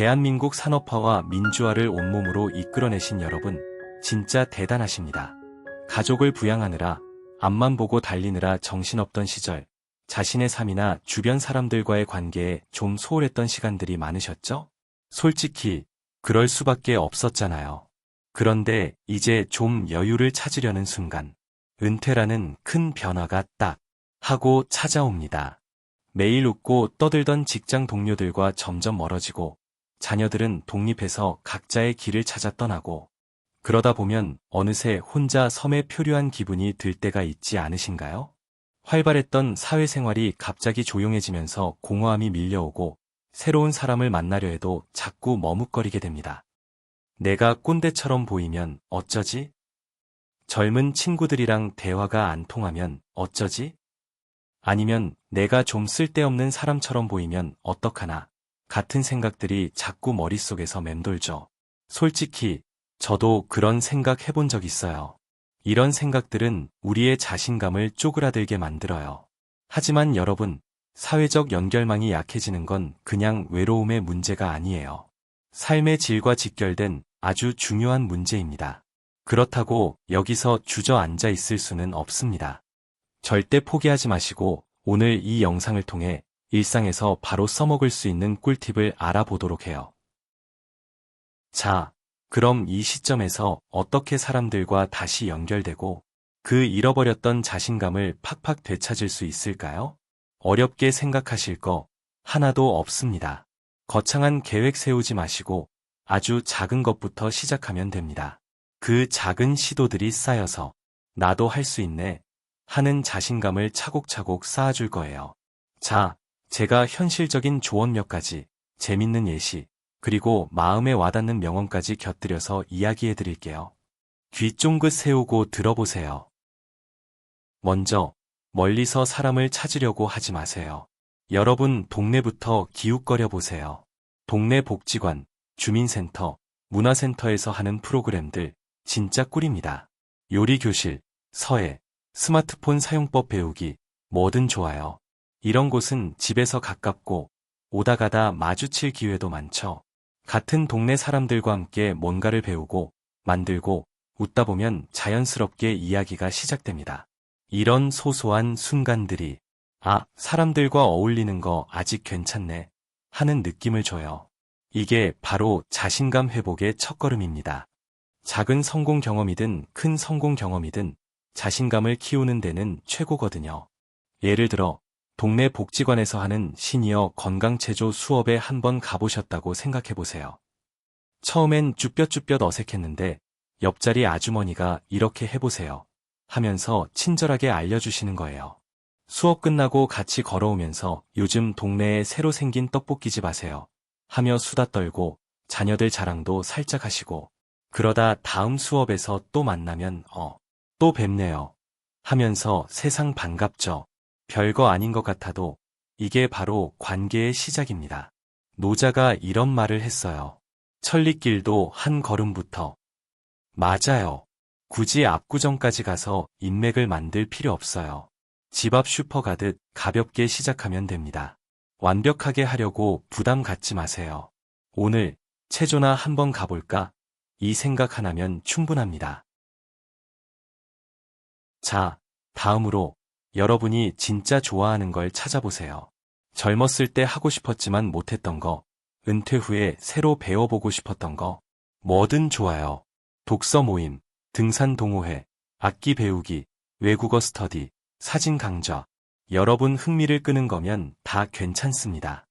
대한민국 산업화와 민주화를 온몸으로 이끌어내신 여러분, 진짜 대단하십니다. 가족을 부양하느라, 앞만 보고 달리느라 정신없던 시절, 자신의 삶이나 주변 사람들과의 관계에 좀 소홀했던 시간들이 많으셨죠? 솔직히, 그럴 수밖에 없었잖아요. 그런데 이제 좀 여유를 찾으려는 순간, 은퇴라는 큰 변화가 딱 하고 찾아옵니다. 매일 웃고 떠들던 직장 동료들과 점점 멀어지고, 자녀들은 독립해서 각자의 길을 찾아 떠나고, 그러다 보면 어느새 혼자 섬에 표류한 기분이 들 때가 있지 않으신가요? 활발했던 사회생활이 갑자기 조용해지면서 공허함이 밀려오고 새로운 사람을 만나려 해도 자꾸 머뭇거리게 됩니다. 내가 꼰대처럼 보이면 어쩌지? 젊은 친구들이랑 대화가 안 통하면 어쩌지? 아니면 내가 좀 쓸데없는 사람처럼 보이면 어떡하나? 같은 생각들이 자꾸 머릿속에서 맴돌죠. 솔직히 저도 그런 생각 해본 적 있어요. 이런 생각들은 우리의 자신감을 쪼그라들게 만들어요. 하지만 여러분, 사회적 연결망이 약해지는 건 그냥 외로움의 문제가 아니에요. 삶의 질과 직결된 아주 중요한 문제입니다. 그렇다고 여기서 주저앉아 있을 수는 없습니다. 절대 포기하지 마시고 오늘 이 영상을 통해 일상에서 바로 써먹을 수 있는 꿀팁을 알아보도록 해요. 자, 그럼 이 시점에서 어떻게 사람들과 다시 연결되고 그 잃어버렸던 자신감을 팍팍 되찾을 수 있을까요? 어렵게 생각하실 거 하나도 없습니다. 거창한 계획 세우지 마시고 아주 작은 것부터 시작하면 됩니다. 그 작은 시도들이 쌓여서 나도 할 수 있네 하는 자신감을 차곡차곡 쌓아줄 거예요. 자, 제가 현실적인 조언 몇 가지, 재밌는 예시, 그리고 마음에 와닿는 명언까지 곁들여서 이야기해 드릴게요. 귀 쫑긋 세우고 들어보세요. 먼저, 멀리서 사람을 찾으려고 하지 마세요. 여러분 동네부터 기웃거려 보세요. 동네 복지관, 주민센터, 문화센터에서 하는 프로그램들 진짜 꿀입니다. 요리교실, 서예, 스마트폰 사용법 배우기, 뭐든 좋아요. 이런 곳은 집에서 가깝고 오다 가다 마주칠 기회도 많죠. 같은 동네 사람들과 함께 뭔가를 배우고 만들고 웃다 보면 자연스럽게 이야기가 시작됩니다. 이런 소소한 순간들이 아, 사람들과 어울리는 거 아직 괜찮네 하는 느낌을 줘요. 이게 바로 자신감 회복의 첫걸음입니다. 작은 성공 경험이든 큰 성공 경험이든 자신감을 키우는 데는 최고거든요. 예를 들어 동네 복지관에서 하는 시니어 건강체조 수업에 한번 가보셨다고 생각해보세요. 처음엔 쭈뼛쭈뼛 어색했는데 옆자리 아주머니가 이렇게 해보세요. 하면서 친절하게 알려주시는 거예요. 수업 끝나고 같이 걸어오면서 요즘 동네에 새로 생긴 떡볶이집 아세요. 하며 수다 떨고 자녀들 자랑도 살짝 하시고 그러다 다음 수업에서 또 만나면 어, 또 뵙네요. 하면서 세상 반갑죠. 별거 아닌 것 같아도 이게 바로 관계의 시작입니다. 노자가 이런 말을 했어요. 천리길도 한 걸음부터. 맞아요. 굳이 압구정까지 가서 인맥을 만들 필요 없어요. 집 앞 슈퍼 가듯 가볍게 시작하면 됩니다. 완벽하게 하려고 부담 갖지 마세요. 오늘 체조나 한번 가볼까? 이 생각 하나면 충분합니다. 자, 다음으로 여러분이 진짜 좋아하는 걸 찾아보세요. 젊었을 때 하고 싶었지만 못했던 거, 은퇴 후에 새로 배워보고 싶었던 거, 뭐든 좋아요. 독서 모임, 등산 동호회, 악기 배우기, 외국어 스터디, 사진 강좌, 여러분 흥미를 끄는 거면 다 괜찮습니다.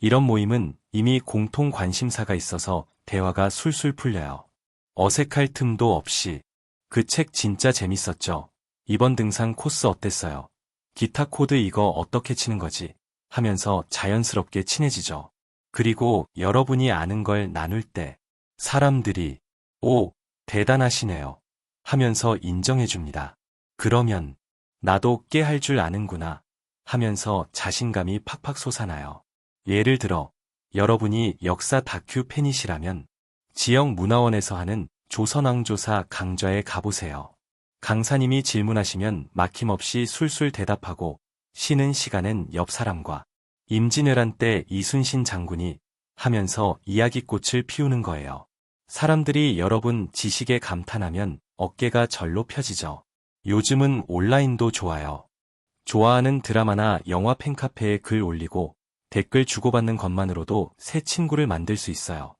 이런 모임은 이미 공통 관심사가 있어서 대화가 술술 풀려요. 어색할 틈도 없이. 그 책 진짜 재밌었죠? 이번 등산 코스 어땠어요? 기타 코드 이거 어떻게 치는 거지? 하면서 자연스럽게 친해지죠. 그리고 여러분이 아는 걸 나눌 때 사람들이 오, 대단하시네요. 하면서 인정해줍니다. 그러면 나도 꽤 할 줄 아는구나 하면서 자신감이 팍팍 솟아나요. 예를 들어 여러분이 역사 다큐 팬이시라면 지역 문화원에서 하는 조선왕조사 강좌에 가보세요. 강사님이 질문하시면 막힘없이 술술 대답하고 쉬는 시간엔 옆 사람과 임진왜란 때 이순신 장군이 하면서 이야기꽃을 피우는 거예요. 사람들이 여러분 지식에 감탄하면 어깨가 절로 펴지죠. 요즘은 온라인도 좋아요. 좋아하는 드라마나 영화 팬카페에 글 올리고 댓글 주고받는 것만으로도 새 친구를 만들 수 있어요.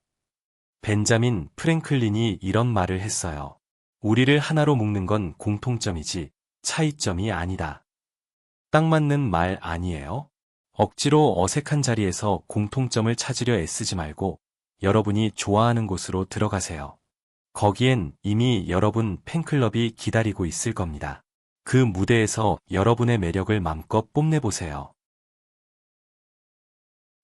벤자민 프랭클린이 이런 말을 했어요. 우리를 하나로 묶는 건 공통점이지 차이점이 아니다. 딱 맞는 말 아니에요? 억지로 어색한 자리에서 공통점을 찾으려 애쓰지 말고 여러분이 좋아하는 곳으로 들어가세요. 거기엔 이미 여러분 팬클럽이 기다리고 있을 겁니다. 그 무대에서 여러분의 매력을 맘껏 뽐내보세요.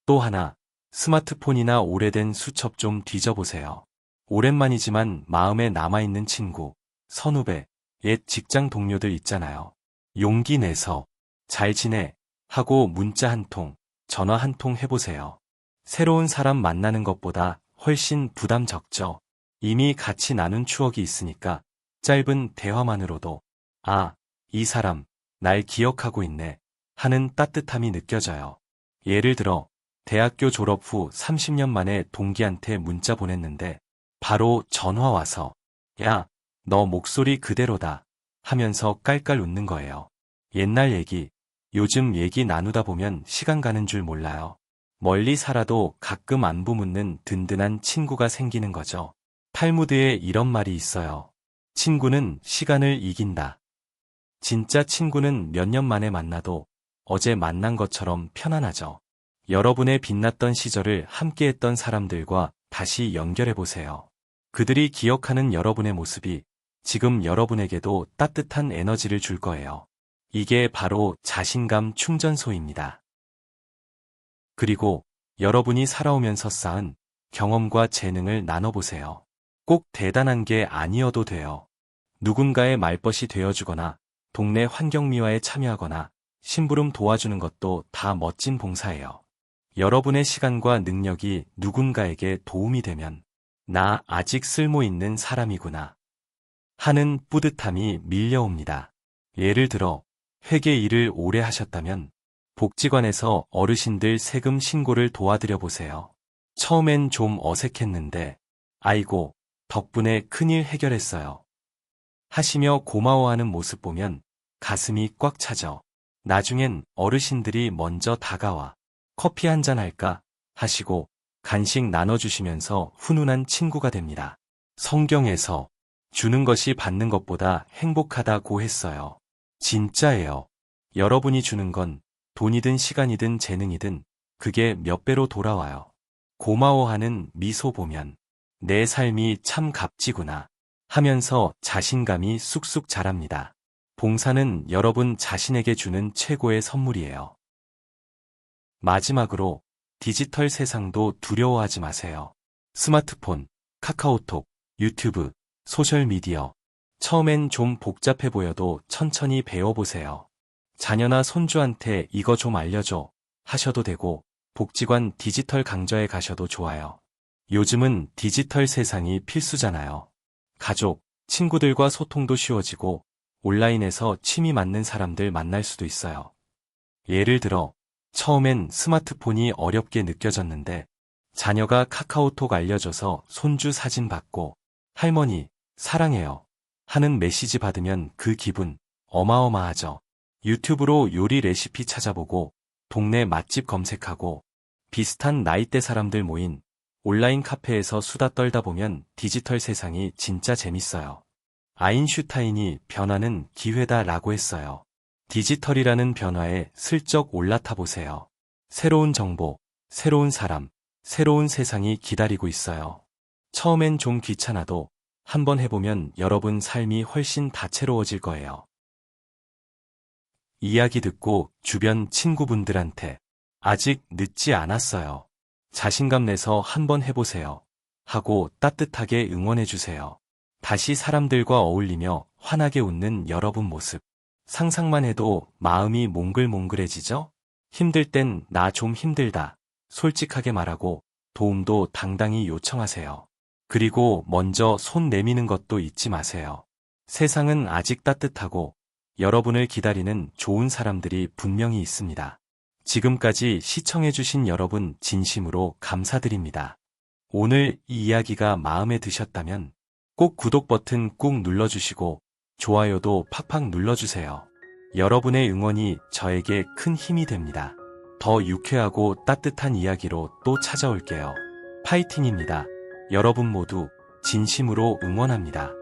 또 하나, 스마트폰이나 오래된 수첩 좀 뒤져보세요. 오랜만이지만 마음에 남아있는 친구, 선후배, 옛 직장 동료들 있잖아요. 용기 내서 잘 지내 하고 문자 한 통, 전화 한 통 해보세요. 새로운 사람 만나는 것보다 훨씬 부담 적죠. 이미 같이 나눈 추억이 있으니까 짧은 대화만으로도 아, 이 사람, 날 기억하고 있네 하는 따뜻함이 느껴져요. 예를 들어 대학교 졸업 후 30년 만에 동기한테 문자 보냈는데 바로 전화 와서 야, 너 목소리 그대로다 하면서 깔깔 웃는 거예요. 옛날 얘기, 요즘 얘기 나누다 보면 시간 가는 줄 몰라요. 멀리 살아도 가끔 안부 묻는 든든한 친구가 생기는 거죠. 탈무드에 이런 말이 있어요. 친구는 시간을 이긴다. 진짜 친구는 몇 년 만에 만나도 어제 만난 것처럼 편안하죠. 여러분의 빛났던 시절을 함께했던 사람들과 다시 연결해 보세요. 그들이 기억하는 여러분의 모습이 지금 여러분에게도 따뜻한 에너지를 줄 거예요. 이게 바로 자신감 충전소입니다. 그리고 여러분이 살아오면서 쌓은 경험과 재능을 나눠보세요. 꼭 대단한 게 아니어도 돼요. 누군가의 말벗이 되어주거나 동네 환경미화에 참여하거나 심부름 도와주는 것도 다 멋진 봉사예요. 여러분의 시간과 능력이 누군가에게 도움이 되면 나 아직 쓸모 있는 사람이구나 하는 뿌듯함이 밀려옵니다. 예를 들어 회계 일을 오래 하셨다면 복지관에서 어르신들 세금 신고를 도와드려 보세요. 처음엔 좀 어색했는데 아이고 덕분에 큰일 해결했어요. 하시며 고마워하는 모습 보면 가슴이 꽉 차죠. 나중엔 어르신들이 먼저 다가와 커피 한 잔 할까 하시고 간식 나눠주시면서 훈훈한 친구가 됩니다. 성경에서 주는 것이 받는 것보다 행복하다고 했어요. 진짜예요. 여러분이 주는 건 돈이든 시간이든 재능이든 그게 몇 배로 돌아와요. 고마워하는 미소 보면 내 삶이 참 값지구나 하면서 자신감이 쑥쑥 자랍니다. 봉사는 여러분 자신에게 주는 최고의 선물이에요. 마지막으로 디지털 세상도 두려워하지 마세요. 스마트폰, 카카오톡, 유튜브, 소셜미디어. 처음엔 좀 복잡해 보여도 천천히 배워보세요. 자녀나 손주한테 이거 좀 알려줘 하셔도 되고 복지관 디지털 강좌에 가셔도 좋아요. 요즘은 디지털 세상이 필수잖아요. 가족, 친구들과 소통도 쉬워지고 온라인에서 취미 맞는 사람들 만날 수도 있어요. 예를 들어 처음엔 스마트폰이 어렵게 느껴졌는데 자녀가 카카오톡 알려줘서 손주 사진 받고 할머니 사랑해요 하는 메시지 받으면 그 기분 어마어마하죠. 유튜브로 요리 레시피 찾아보고 동네 맛집 검색하고 비슷한 나이대 사람들 모인 온라인 카페에서 수다 떨다 보면 디지털 세상이 진짜 재밌어요. 아인슈타인이 변화는 기회다 라고 했어요. 디지털이라는 변화에 슬쩍 올라타 보세요. 새로운 정보, 새로운 사람, 새로운 세상이 기다리고 있어요. 처음엔 좀 귀찮아도 한번 해보면 여러분 삶이 훨씬 다채로워질 거예요. 이야기 듣고 주변 친구분들한테 아직 늦지 않았어요. 자신감 내서 한번 해보세요. 하고 따뜻하게 응원해주세요. 다시 사람들과 어울리며 환하게 웃는 여러분 모습. 상상만 해도 마음이 몽글몽글해지죠? 힘들 땐 나 좀 힘들다. 솔직하게 말하고 도움도 당당히 요청하세요. 그리고 먼저 손 내미는 것도 잊지 마세요. 세상은 아직 따뜻하고 여러분을 기다리는 좋은 사람들이 분명히 있습니다. 지금까지 시청해주신 여러분 진심으로 감사드립니다. 오늘 이 이야기가 마음에 드셨다면 꼭 구독 버튼 꾹 눌러주시고 좋아요도 팍팍 눌러주세요. 여러분의 응원이 저에게 큰 힘이 됩니다. 더 유쾌하고 따뜻한 이야기로 또 찾아올게요. 파이팅입니다. 여러분 모두 진심으로 응원합니다.